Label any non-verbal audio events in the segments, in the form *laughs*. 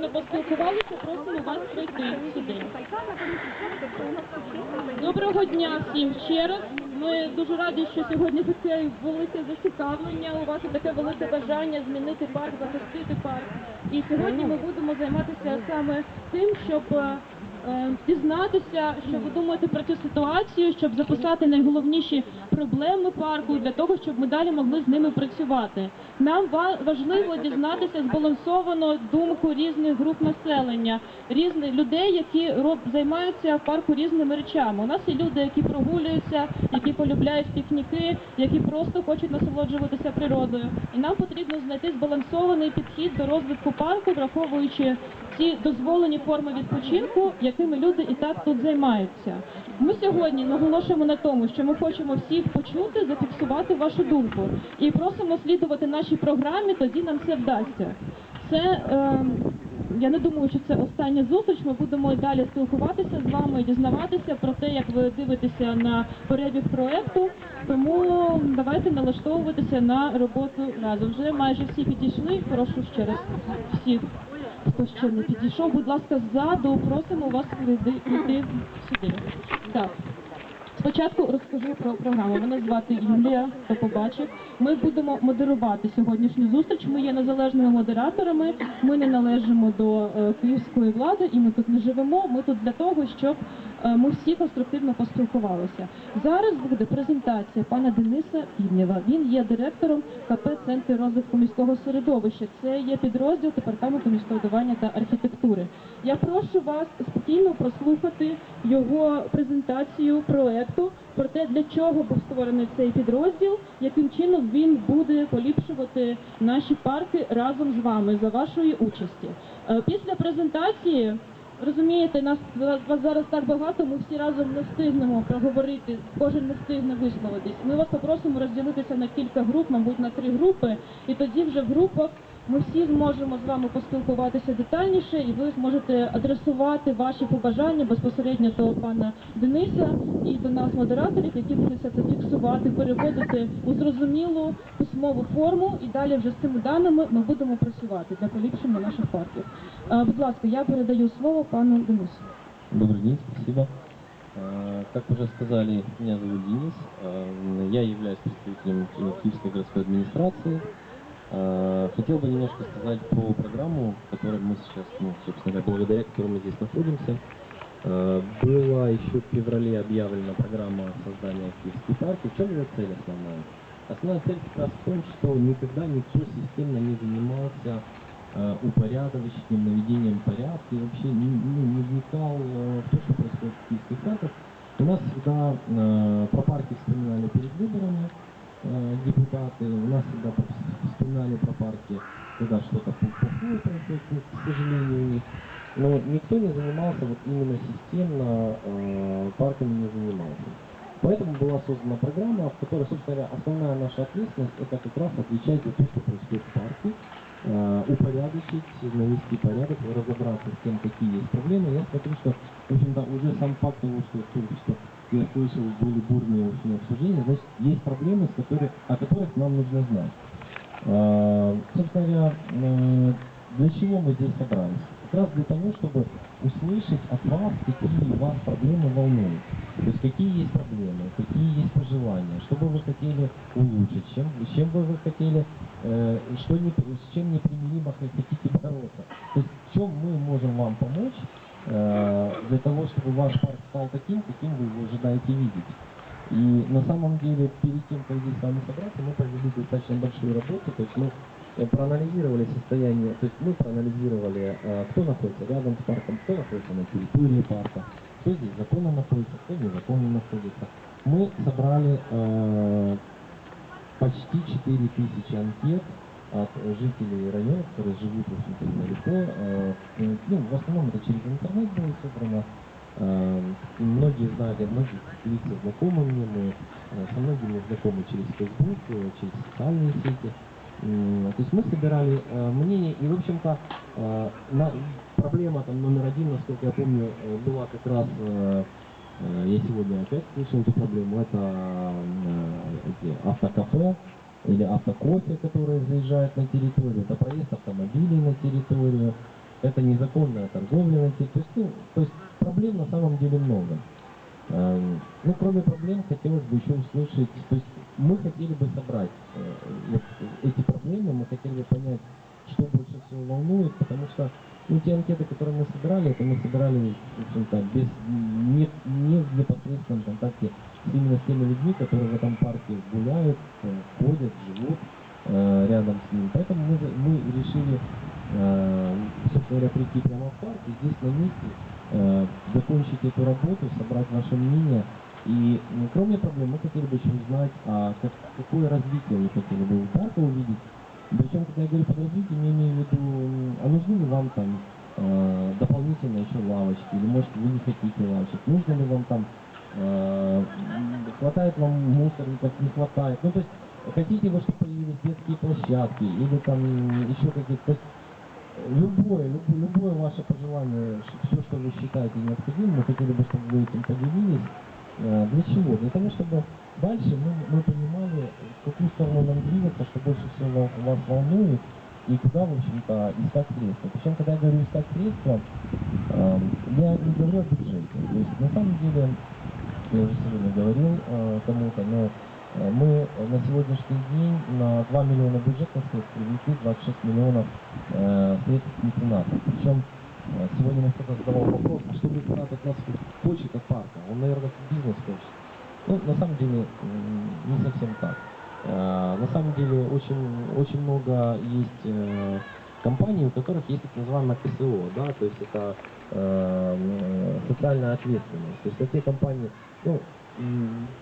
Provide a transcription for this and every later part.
гарно поспілкувалися, просимо вас прийти сюди. Доброго дня всім ще раз. Ми дуже раді, що сьогодні таке велике зацікавлення. У вас таке велике бажання змінити парк, захистити парк. І сьогодні ми будемо займатися саме тим, щоб е, дізнатися, що ви думаєте про цю ситуацію, щоб записати найголовніші проблеми парку для того, щоб ми далі могли з ними працювати. Нам ва- важливо дізнатися збалансовану думку різних груп населення, різних людей, які роб займаються в парку різними речами. У нас є люди, які прогулюються, які полюбляють пікніки, які просто хочуть насолоджуватися природою. І нам потрібно знайти збалансований підхід до розвитку парку, враховуючи ті дозволені форми відпочинку, якими люди і так тут займаються. Ми сьогодні наголошуємо на тому, що ми хочемо всіх почути, зафіксувати вашу думку і просимо слідувати нашій програмі. Тоді нам це вдасться. Це е, я не думаю, що це остання зустріч. Ми будемо і далі спілкуватися з вами, дізнаватися про те, як ви дивитеся на перебіг проекту. Тому давайте налаштовуватися на роботу разом. Вже майже всі підійшли. Прошу ще раз всіх, хто ще не підійшов. Будь ласка, ззаду просимо вас прийти, сюди. Так. Спочатку розкажу про програму. Мене звати Юлія, хто побачив. Ми будемо модерувати сьогоднішню зустріч. Ми є незалежними модераторами. Ми не належимо до е, київської влади, і ми тут не живемо. Ми тут для того, щоб ми всі конструктивно поспілкувалися. Зараз буде презентація пана Дениса Івнєва. Він є директором КП Центр розвитку міського середовища. Це є підрозділ департаменту містобудування та архітектури. Я прошу вас спокійно прослухати його презентацію проекту про те, для чого був створений цей підрозділ, яким чином він буде поліпшувати наші парки разом з вами за вашої участі. Е, Після презентації. Розумієте, нас вас зараз так багато, ми всі разом не встигнемо проговорити, кожен не встигне висловитись. Ми вас попросимо розділитися на кілька груп, мабуть, на три групи, і тоді вже в групах ми всі зможемо з вами поспілкуватися детальніше, і ви зможете адресувати ваші побажання безпосередньо до пана Дениса і до нас, модераторів, які будуть все це фіксувати, переводити у зрозумілу письмову форму, і далі вже з цими даними ми будемо працювати для поліпшення наших парків. Е, Будь ласка, я передаю слово пану Денису. Добрый день, спасибо. Э, Как уже сказали, меня зовут Денис. Э, Я являюсь представителем Ки- Киевской городской администрации. Э, Хотел бы немножко сказать про программу, которой мы сейчас, ну, собственно говоря, благодаря которой мы здесь находимся. Э, Была еще в феврале объявлена программа создания Киевской парки. В чем ее цель основная? Основная цель как раз в том, что никогда никто системно не занимался э, упорядочением, наведением порядка и вообще не, ну, не вникал в то, что происходит в киевских центрах. У нас всегда про парки вспоминали перед выборами депутаты, у нас всегда вспоминали про парки, когда что-то плохое к сожалению, у них. Но никто не занимался вот именно системно э, парками не занимался. Поэтому была создана программа, в которой, собственно говоря, основная наша ответственность это как раз отвечать за то, что происходит в парке, э, упорядочить, навести порядок, разобраться с тем, какие есть проблемы. Я смотрю, что, в общем-то, уже сам факт того, что что я слышал, были бурные очень обсуждения, значит, есть проблемы, с которых, о которых нам нужно знать. Э, Собственно говоря, э, для чего мы здесь собрались? Как раз для того, чтобы услышать от вас, какие вас проблемы волнуют. То есть какие есть проблемы, какие есть пожелания, что бы вы хотели улучшить, чем, чем бы вы хотели, э, что не, с чем непримиримо хотите бороться. То есть в чем мы можем вам помочь для того, чтобы ваш парк стал таким, каким вы его ожидаете видеть. И на самом деле, перед тем, как здесь с вами собраться, мы провели достаточно большую работу, то есть мы э, проанализировали состояние, то есть мы проанализировали, э, кто находится рядом с парком, кто находится на территории парка, кто здесь законно находится, кто незаконно находится. Мы собрали э, почти 4000 анкет от жителей района, которые живут, в общем-то, недалеко. Э, ну, в основном это через интернет было собрано. Э, многие знали, многие лица знакомы мне, мы э, со многими знакомы через Facebook, через социальные сети. То есть мы собирали мнение, и, в общем-то, проблема там номер один, насколько я помню, была как раз, я сегодня опять слышал эту проблему, это эти автокафе или автокофе, которые заезжают на территорию, это проезд автомобилей на территорию, это незаконная торговля на территории. То есть, ну, то есть проблем на самом деле много. Эм, Ну, кроме проблем, хотелось бы еще услышать, то есть мы хотели бы собрать э, эти проблемы, мы хотели бы понять, что больше всего волнует, потому что ну, те анкеты, которые мы собирали, это мы собирали, в общем-то, без, не, не в непосредственном контакте именно с теми людьми, которые в этом парке гуляют, э, ходят, живут э, рядом с ним. Поэтому мы, мы решили, э, собственно говоря, прийти прямо в парк и здесь на месте э, закончить эту работу, собрать ваше мнение. И ну, кроме проблем, мы хотели бы еще узнать, а как- какое развитие вы хотели бы у парка увидеть. Причем, когда я говорю под развитием, я имею в виду, а нужны ли вам там э, дополнительно еще лавочки, или может вы не хотите лавочек, нужно ли вам там, э, хватает вам мусорников, не хватает. Ну, то есть, хотите вы, чтобы появились детские площадки, или там еще какие-то, то есть, Любое, любое, любое ваше пожелание, все, что вы считаете необходимым, мы хотели бы, чтобы вы этим поделились. Э, Для чего? Для того, чтобы дальше мы, мы понимали, в какую сторону нам двигаться, что больше всего вас, волнует, и куда, в общем-то, искать средства. Причем, когда я говорю искать средства, э, я не говорю о бюджете. То есть, на самом деле, я уже сегодня говорил э, кому-то, но э, мы на сегодняшний день на 2 миллиона бюджетных средств привлекли 26 миллионов э, средств меценатов. Причем э, сегодня мне кто-то задавал вопрос, а что меценат от нас хочет от парка? Он, наверное, бизнес хочет. Ну, на самом деле, не совсем так. Э, На самом деле, очень, очень много есть э, компаний, у которых есть так называемое КСО, да, то есть это э, социальная ответственность. То есть это те компании, ну,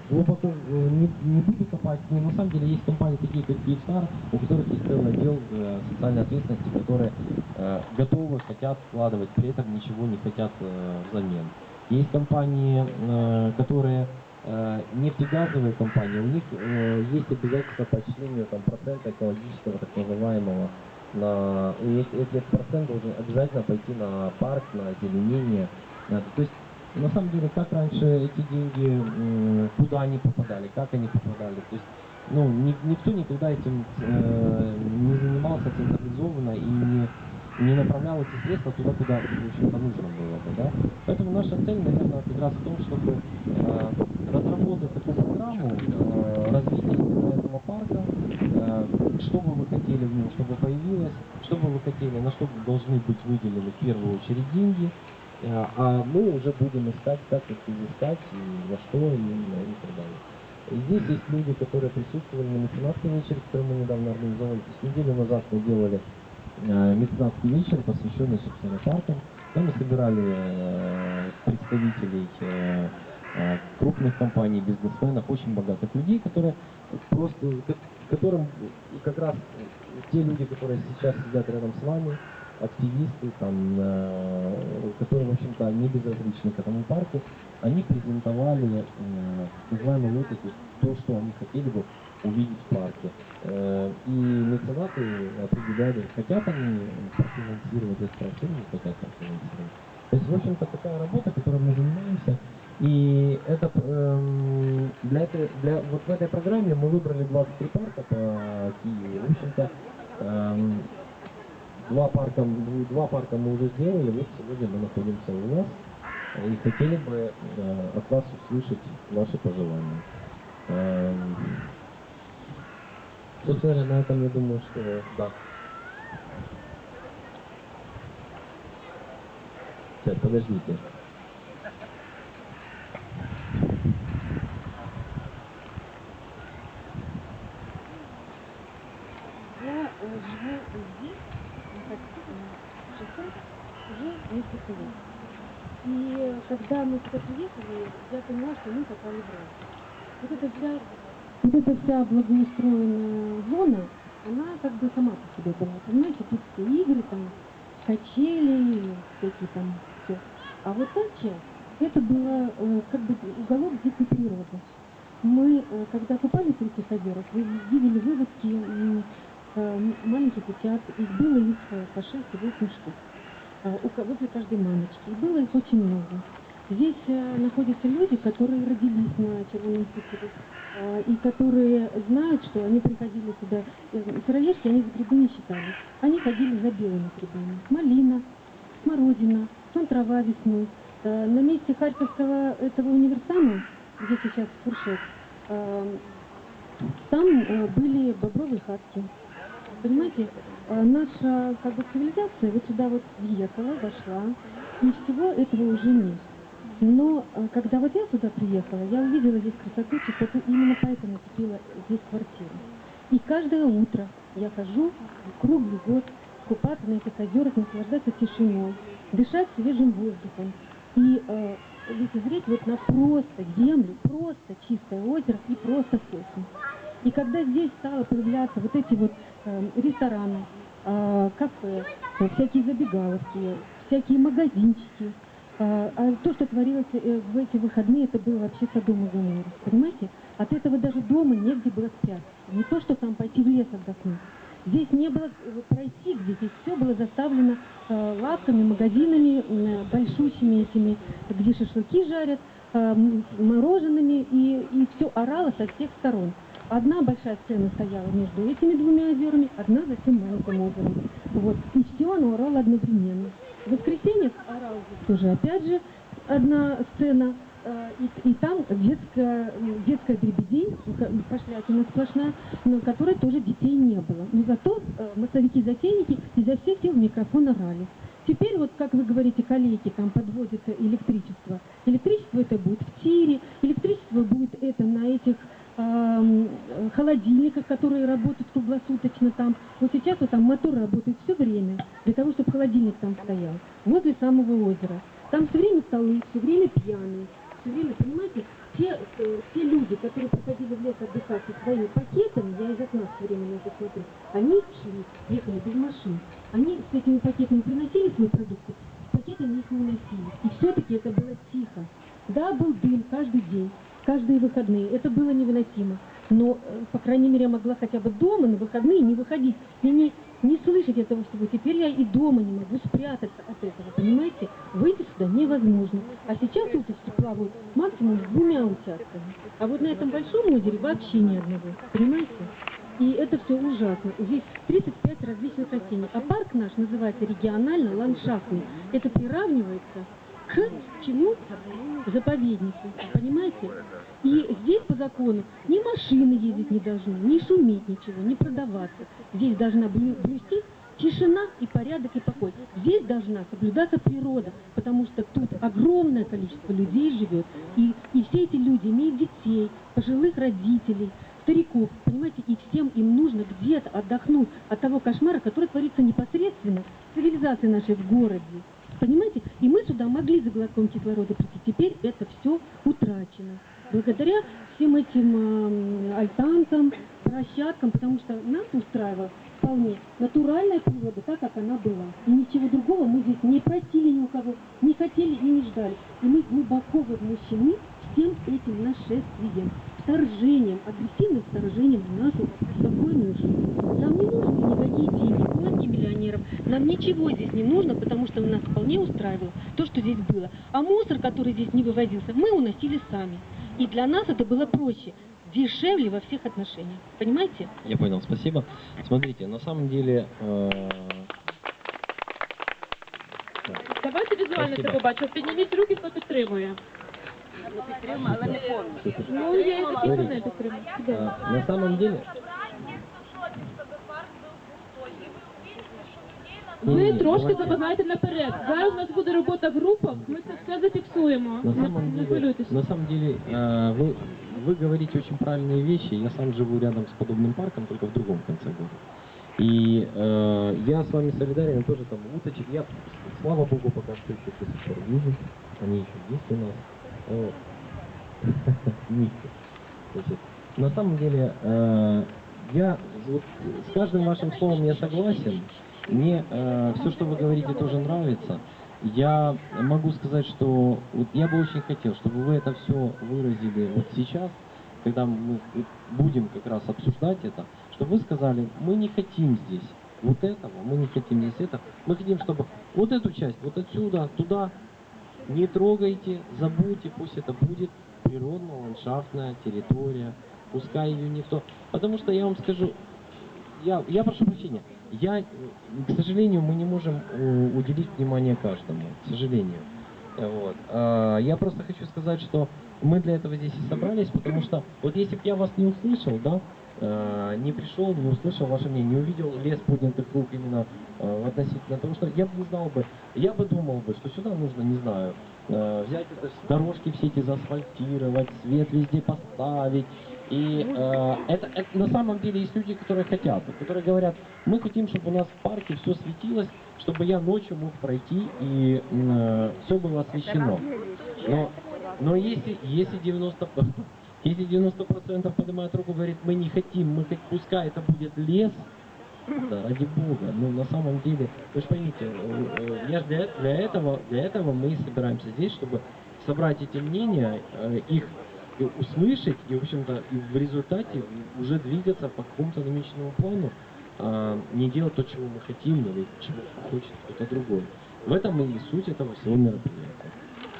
глубоко не, не буду копать, но на самом деле есть компании такие, как Киевстар, у которых есть целый отдел социальной ответственности, которые готовы, хотят вкладывать, при этом ничего не хотят взамен. Есть компании, которые нефтегазовые компании, у них э, есть обязательства по отчислению там, процента экологического так называемого на и этот процент должен обязательно пойти на парк, на озеленение. на- то есть на самом деле, как раньше эти деньги, м, куда они попадали, как они попадали, то есть ну, ни- никто никогда этим э, не занимался централизованно и не, не направлял эти средства туда, куда, общем-то, нужно было бы, да. Поэтому наша цель, наверное, как раз в том, чтобы э, разработать такую программу э, развития именно этого парка, э, что бы вы хотели в нем, чтобы появилось, что бы вы хотели, на что должны быть выделены в первую очередь деньги, э, а мы уже будем искать, как их изыскать, и на что, и, и так далее. Здесь есть люди, которые присутствовали на меценатской вечере, который мы недавно организовали. То есть неделю назад мы делали меценатский вечер, посвященный, собственно, паркам. Там мы собирали э, представителей э, э, крупных компаний, бизнесменов, очень богатых людей, которые просто, ко- которым как раз те люди, которые сейчас сидят рядом с вами, активисты, там, э, которые, в общем-то, не безразличны к этому парку, они презентовали э, так называемые лотики, то, что они хотели бы увидеть в парке. Э, и меценаты определяли, хотят они профинансировать этот проект или не хотят профинансировать. То есть, в общем-то, такая работа, которой мы занимаемся. И это эм, для этой, для, вот в этой программе мы выбрали 23 парка по Киеву. В общем-то, эм, два парка, два парка мы уже сделали, вот сегодня мы находимся у нас и хотели бы э, от вас услышать ваши пожелания. Эм, собственно говоря, на этом я думаю, что да. Сейчас, подождите. Я э, живу здесь, так, э, уже несколько лет. И э, когда мы сюда приехали, я поняла, что мы попали в рай. Вот эта вся, вот эта вся благоустроенная зона, она как бы сама по себе была. Понимаете, тут все игры, там, качели, всякие там все. А вот та часть, это было э, как бы уголок дикой природы. Мы, э, когда купались в реке Хаберов, вы видели выводки э, маленьких утят, их было их по 6 и 8 штук э, ко- возле каждой мамочки. И было их очень много. Здесь э, находятся люди, которые родились на Червоном хуторе, э, и которые знают, что они приходили сюда, э, сыроежки, они за грибы не считали. Они ходили за белыми грибами. Малина, зима, потом трава весной. Э, На месте Харьковского этого универсама, где сейчас фуршет, э, там э, были бобровые хатки. Понимаете, э, наша как бы цивилизация вот сюда вот въехала, вошла, и всего этого уже нет. Но э, когда вот я сюда приехала, я увидела здесь красоту, чистоту, именно поэтому купила здесь квартиру. И каждое утро я хожу круглый год купаться на этих озерах, наслаждаться тишиной, дышать свежим воздухом и э, лицезреть вот на просто землю, просто чистое озеро и просто космос. И когда здесь стало появляться вот эти вот э, рестораны, э, кафе, всякие забегаловки, всякие магазинчики, а, а то, что творилось э, в эти выходные, это было вообще Содом и понимаете? От этого даже дома негде было спрятаться. Не то, что там пойти в лес отдохнуть. Здесь не было э, пройти, где здесь все было заставлено э, лавками, магазинами, большущими этими, где шашлыки жарят, э, мороженными, и, и все орало со всех сторон. Одна большая сцена стояла между этими двумя озерами, одна за тем маленьким озером. Вот. И все оно орало одновременно. В воскресенье орал здесь тоже опять же одна сцена, э, и, и там детская, детская дребедень, пошлятина сплошная, на которой тоже детей не было. Но зато э, массовики-затейники изо всех сил в микрофон орали. Теперь вот, как вы говорите, коллеги, там подводят электричество. Электричество это будет в тире, электричество будет это на этих ам, э, холодильниках, которые работают круглосуточно там. Вот сейчас вот там мотор работает все время, для того, чтобы холодильник там стоял, возле самого озера. Там все время столы, все время пьяные, все время, понимаете, те, э, те люди, которые приходили в лес отдыхать со своими пакетами, я из окна все время на это смотрю, они шли, ехали без машин. Они с этими пакетами приносили свои продукты, с пакетами их не носили. И все-таки это было тихо. Да, был дым каждый день, каждые выходные. Это было невыносимо. Но, э, по крайней мере, я могла хотя бы дома на выходные не выходить и не, не слышать этого всего. Теперь я и дома не могу спрятаться от этого, понимаете? Выйти сюда невозможно. А сейчас уточки плавают максимум с двумя участками. А вот на этом большом озере вообще ни одного, понимаете? И это все ужасно. Здесь 35 различных растений. А парк наш называется регионально-ландшафтный. Это приравнивается к чему? Заповеднику. Понимаете? И здесь по закону ни машины ездить не должны, ни шуметь ничего, не продаваться. Здесь должна блю- блюсти тишина и порядок и покой. Здесь должна соблюдаться природа, потому что тут огромное количество людей живет. И, и все эти люди имеют детей, пожилых родителей, стариков, понимаете, и всем им нужно где-то отдохнуть от того кошмара, который творится непосредственно в цивилизации нашей в городе. Понимаете? И мы сюда могли за глотком кислорода прийти. Теперь это все утрачено. Благодаря всем этим эм, альтанкам, площадкам, потому что нас устраивала вполне натуральная природа, так как она была. И ничего другого мы здесь не просили ни у кого, не хотели и не ждали. И мы глубоко возмущены всем этим нашествием, вторжением, агрессивным вторжением в нашу спокойную жизнь. Нам не нужны никакие деньги, кулаки миллионеров. Нам ничего здесь не нужно, потому что нас вполне устраивало то, что здесь было. А мусор, который здесь не вывозился, мы уносили сами. И для нас это было проще, дешевле во всех отношениях. Понимаете? Я понял, спасибо. Смотрите, на самом деле... э, Давайте візуально це Спасибо. побачимо. Підніміть руки, хто підтримує. Ну, є і такі, хто не підтримує. Да. э, На самом деле... Ви Ні-ні, трошки давайте. забагаєте наперед. Зараз у нас буде робота в групах, ми це все зафіксуємо. На Не, самом не деле, хвилюйтесь. на самом деле э, вы, вы говорите очень правильные вещи. Я сам живу рядом с подобным парком, только в другом конце города. И э, я с вами солидарен, тоже там уточек. Я, слава богу, пока что еще до сих пор вижу. Они еще есть у нас. Вот. *laughs* Нитки. Значит, на самом деле, э, я вот с каждым вашим словом я согласен. Мне все, что вы говорите, тоже нравится. Я могу сказать, что вот я бы очень хотел, чтобы вы это все выразили вот сейчас, когда мы будем как раз обсуждать это, чтобы вы сказали, мы не хотим здесь вот этого, мы не хотим здесь это, мы хотим, чтобы вот эту часть, вот отсюда, туда, не трогайте, забудьте, пусть это будет природно-ландшафтная территория, пускай ее никто... Потому что я вам скажу, я, я прошу прощения, я, э, к сожалению, мы не можем э, уделить внимание каждому, к сожалению. Э, Вот. А, Я просто хочу сказать, что мы для этого здесь и собрались, потому что вот если бы я вас не услышал, да, не пришел, не услышал ваше мнение, не увидел лес поднятых рук именно относительно того, что я бы не знал бы, я бы думал бы, что сюда нужно, не знаю, взять это, дорожки все эти заасфальтировать, свет везде поставить. И э, это, это на самом деле есть люди, которые хотят, которые говорят, мы хотим, чтобы у нас в парке все светилось, чтобы я ночью мог пройти и все было освещено. Но, но если, если 90, если 90% поднимает руку, говорит, мы не хотим, мы хоть пускай это будет лес, да, ради бога, ну на самом деле, вы же поймите, э, э, я для, э- для этого, для этого мы и собираемся здесь, чтобы собрать эти мнения, э, их и услышать и, в общем-то, в результате уже двигаться по какому-то намеченному плану, а не делать то, чего мы хотим или чего хочет кто-то другой. В этом и суть этого всего мероприятия.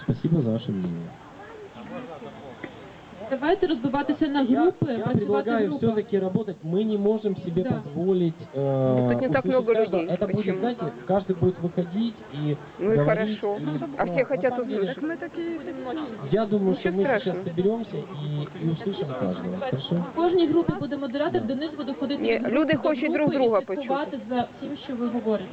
Спасибо за ваше мнение. Давайте розбиватися на Я, групи, я працювати в предлагаю групах. все-таки работать. Мы не можем себе Да. позволить. э, тут не так услышать много каждого. людей. Это будет, Почему? знаете, каждый будет выходить и Ну и говорить, хорошо. и, А ну, все на хотят самом деле, услышать. Я думаю, что Ничего мы сейчас страшного. соберемся и, и услышим каждого. Хорошо? В кожній групі буде модератор, Денис буде ходити Ні, від групи люди до хочуть групи друг друга і слідкувати почути. за всім, що ви говорите.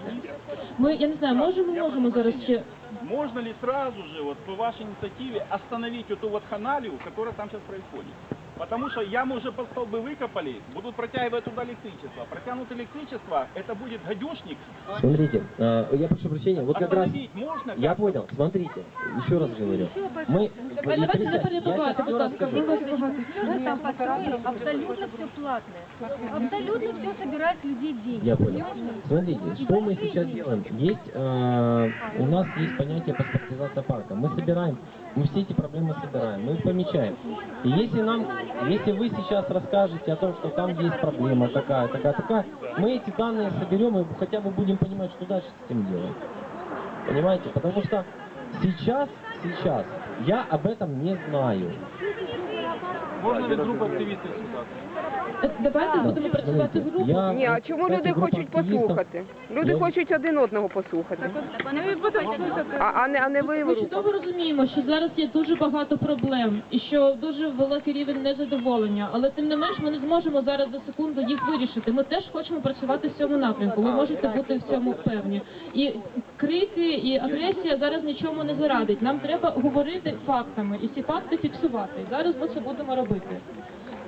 Ми, я не знаю, можемо, можемо зараз ще Можно ли сразу же, вот по вашей инициативе, остановить эту вот ханалию, которая там сейчас происходит? Потому что ямы уже под столбы выкопали, будут протягивать туда электричество. Протянут электричество, это будет гадюшник. Смотрите, э, я прошу прощения, вот как раз... Можно? Я как-то? понял, смотрите, еще раз говорю. Мы, Давай, давайте я багато. Там построили абсолютно все платное. Абсолютно все собирает людей деньги. Я понял. Смотрите, что мы сейчас делаем? Есть, э, у нас есть понятие паспортизация парка. Мы собираем, мы все эти проблемы собираем, мы их помечаем. И если нам, если вы сейчас расскажете о том, что там есть проблема такая, такая, такая, мы эти данные соберем и хотя бы будем понимать, что дальше с этим делать. Понимаете? Потому что сейчас, сейчас я об этом не знаю. Можно ли группа активистов сюда? Давайте будемо працювати в я- Ні, а чому люди група хочуть активістів- послухати? Люди Я- хочуть один одного послухати. А, а не, а не ви в Ми чудово розуміємо, що зараз є дуже багато проблем і що дуже великий рівень незадоволення, але тим не менш ми не зможемо зараз за секунду їх вирішити. Ми теж хочемо працювати в цьому напрямку. Ви можете бути в цьому певні. І крики, і агресія зараз нічому не зарадить. Нам треба говорити фактами і ці факти фіксувати. Зараз ми це будемо робити.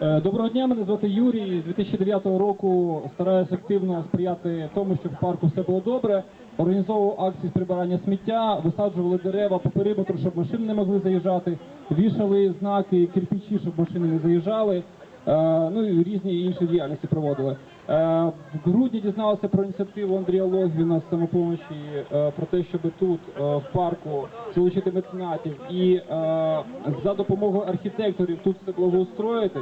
Е, Доброго дня, мене звати Юрій. З 2009 року стараюся активно сприяти тому, щоб в парку все було добре. Організовував акції з прибирання сміття, висаджували дерева по периметру, щоб машини не могли заїжджати, вішали знаки, кирпичі, щоб машини не заїжджали. Е, Ну і різні інші діяльності проводили. Е, В грудні дізналися про ініціативу Андрія Логвіна з самопомочі е, про те, щоб тут е, в парку залучити меценатів і за допомогою архітекторів тут все благоустроїти.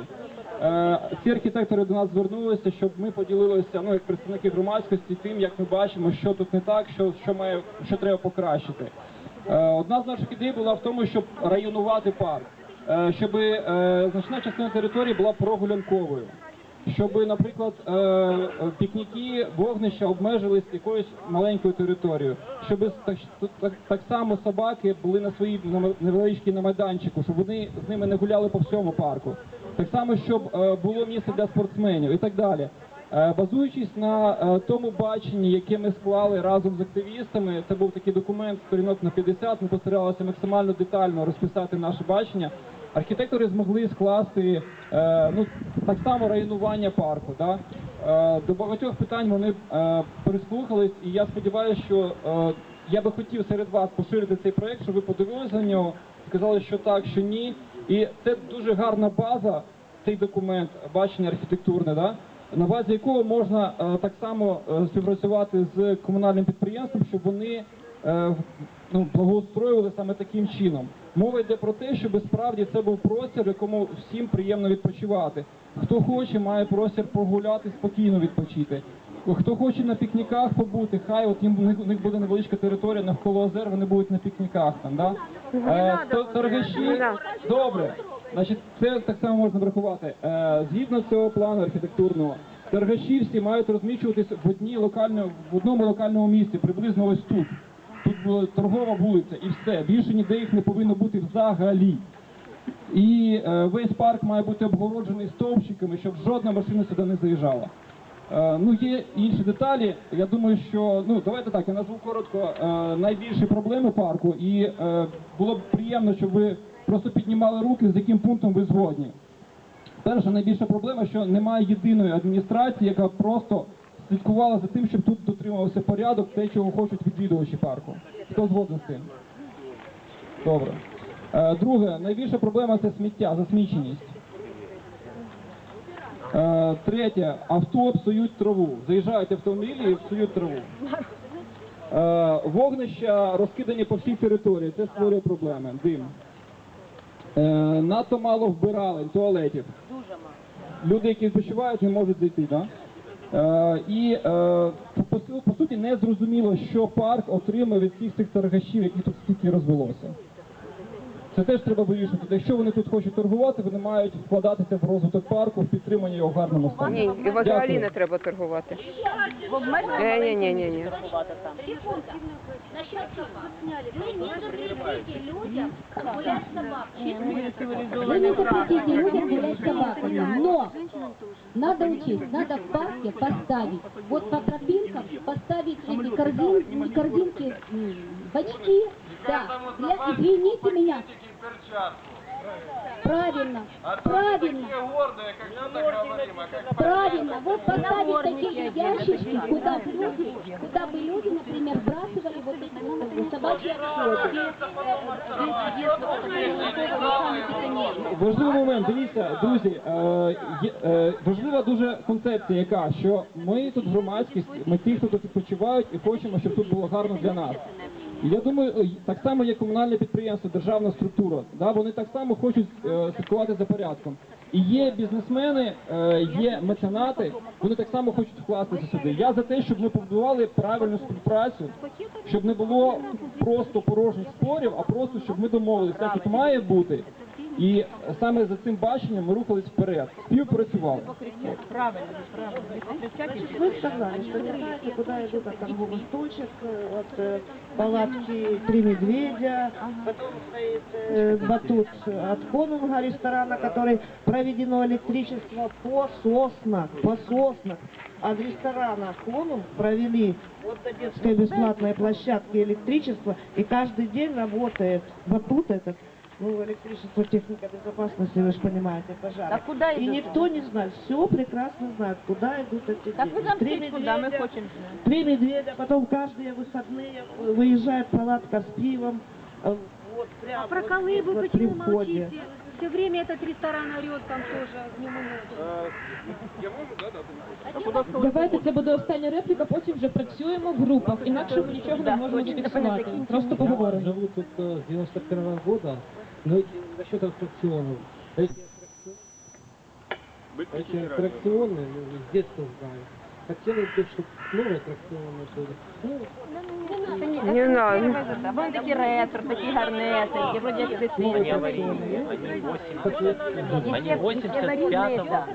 Ці архітектори до нас звернулися, щоб ми поділилися, ну як представники громадськості, тим, як ми бачимо, що тут не так, що, що має, що треба покращити. Одна з наших ідей була в тому, щоб районувати парк, щоб значна частина території була прогулянковою. Щоб, наприклад, е, е, пікніки, вогнища обмежились якоюсь маленькою територією, щоб так, само собаки були на своїй невеличкій на майданчику, щоб вони з ними не гуляли по всьому парку. Так само, щоб е, було місце для спортсменів і так далі. Базуючись на тому баченні, яке ми склали разом з активістами, це був такий документ сторінок на 50, Ми постаралися максимально детально розписати наше бачення. Архітектори змогли скласти е, ну так само районування парку. Да? Е, до багатьох питань вони е, прислухались, і я сподіваюся, що е, я би хотів серед вас поширити цей проект, щоб ви подивилися на нього, сказали, що так, що ні. І це дуже гарна база, цей документ, бачення архітектурне, да? на базі якого можна е, так само е, співпрацювати з комунальним підприємством, щоб вони е, ну, благоустроювали саме таким чином. Мова йде про те, щоб справді це був простір, в якому всім приємно відпочивати. Хто хоче, має простір погуляти, спокійно відпочити. Хто хоче на пікніках побути, хай от їм у них- буде невеличка територія навколо озер, вони будуть на пікніках там. Да? Е, то- торгаші, добре. Значить, це так само можна врахувати. Е, згідно цього плану архітектурного, торгаші всі мають розміщуватись в одній локально, в одному локальному місці, приблизно ось тут. Тут торгова вулиця і все. Більше ніде їх не повинно бути взагалі. І е, весь парк має бути обгороджений стовпчиками, щоб жодна машина сюди не заїжджала. Е, ну, є інші деталі. Я думаю, що ну давайте так, я назву коротко е, найбільші проблеми парку, і було б приємно, щоб ви просто піднімали руки, з яким пунктом ви згодні. Перша найбільша проблема, що немає єдиної адміністрації, яка просто слідкувала за тим, щоб тут дотримувався порядок, те, чого хочуть відвідувачі парку. Хто згоден з цим? Добре. Е, Друге, найбільша проблема це сміття, засміченість. Е, Третє, авто псують траву. Заїжджають автомобілі і псують траву. Е, Вогнища розкидані по всій території, це створює проблеми. Дим. Надто мало вбиралень, туалетів. Люди, які відпочивають, не можуть зайти, да? Е, і е, по, су- по суті не зрозуміло, що парк отримає від всіх цих торгашів, які тут стільки розвелося. Це теж треба вирішити. Якщо вони тут хочуть торгувати, вони мають вкладатися в розвиток парку, в підтримання його в гарному стані. Ні, і взагалі Дякую. не треба торгувати. Ні, ні, ні, ні. Насчет собак. Вы не запретите людям гулять с собаками. Вы не запретите людям гулять с собаками, но надо учесть, надо в парке поставить, вот по тропинкам поставить эти корзин, не корзинки, м, бачки, да, для, извините меня, правильно, правильно, правильно, вот поставить такие ящички, куда бы люди, куда бы люди, например, бросали вот эти вот собачьи отходы. Важливий момент, дивіться, друзі, е, є- е, важлива дуже концепція, яка що ми тут громадськість, ми ті, хто тут відпочивають, і хочемо, щоб тут було гарно для нас. Я думаю, е, так само є комунальне підприємство, державна структура. Да, вони так само хочуть е, слідкувати за порядком. І є бізнесмени, е, є меценати, вони так само хочуть вкластися сюди. Я за те, щоб ми побудували правильну співпрацю, щоб не було просто порожніх спорів, а просто щоб ми домовилися, тут має бути. І саме за цим баченням ми рухались вперед, співпрацювали. Вы сказали, что не знаете, куда идут от торговых точек, э, от э, палатки «Три медведя», потом стоит э, батут от Конунга ресторана, который проведено электричество по соснах, по соснах. От ресторана Конунг провели вот до детской бесплатной площадки электричество, и каждый день работает батут этот, ну, электричество, техника безопасности, вы же понимаете, пожар. А куда И идут? никто не знает, все прекрасно знает, куда идут эти Так ви деньги. нам Три скажіть, куди ми медведя, хочемо. Три медведя, потом каждые выходные выезжает палатка с пивом. э, Вот прямо А про вот Колыбу здесь вот почему при входе. молчите? Все время этот ресторан орет там тоже днем и ночью. Давайте це буде остання репліка, потім вже працюємо в групах, інакше ми нічого не можемо зафіксувати. Просто поговоримо. живу тут э, с 91 года, но эти, насчет аттракционов. Эти, эти аттракционы, ну, с детства знаю. Хотелось бы, чтобы новые аттракционы были. Ну, Не надо. Вони такі ретро, такі гарнесенькі, вроді як аттракционы. Они 85-го года.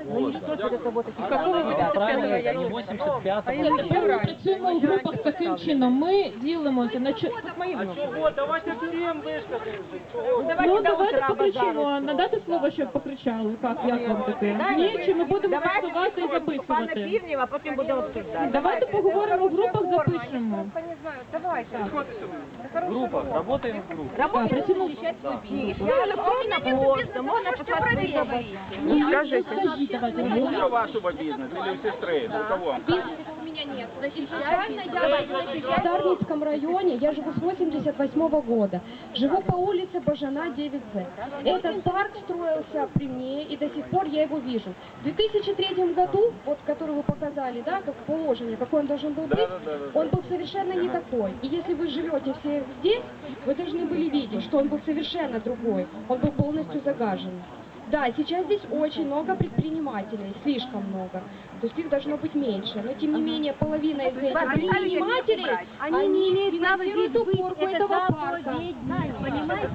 Правильно, они 85-го Це тепер ми працюємо в групах таким чином. Ми ділимося на чо- Ну давайте покричимо. Надати слово, щоб покричали. Як, як вам таке? Ні, чи ми будемо фіксувати і записувати? Півнєва, а потім будемо обсуждати. Давайте поговоримо в групах, запишемо. Не знаю, давайте. Группа, работаем в группе. Так, працюємо. Ні, електронна пошта, можна писати свої записки. Ні, Скажіть. скажіть, давайте. Мужа вашего бизнеса или у сестры? У кого? В Дарницком районе я живу с 88 года. Живу по улице Бажана 9З. Этот парк строился при мне, и до сих пор я его вижу. В 2003 году, вот который вы показали, да, как положение, какой он должен был быть, он был совершенно не такой. И если вы живете все здесь, вы должны были видеть, что он был совершенно другой. Он был полностью загажен. Да, сейчас здесь очень много предпринимателей, слишком много. То есть их должно быть меньше. Но тем не менее половина из этих предпринимателей, Они не имеют финансируют уборку Это этого парка. Понимаете?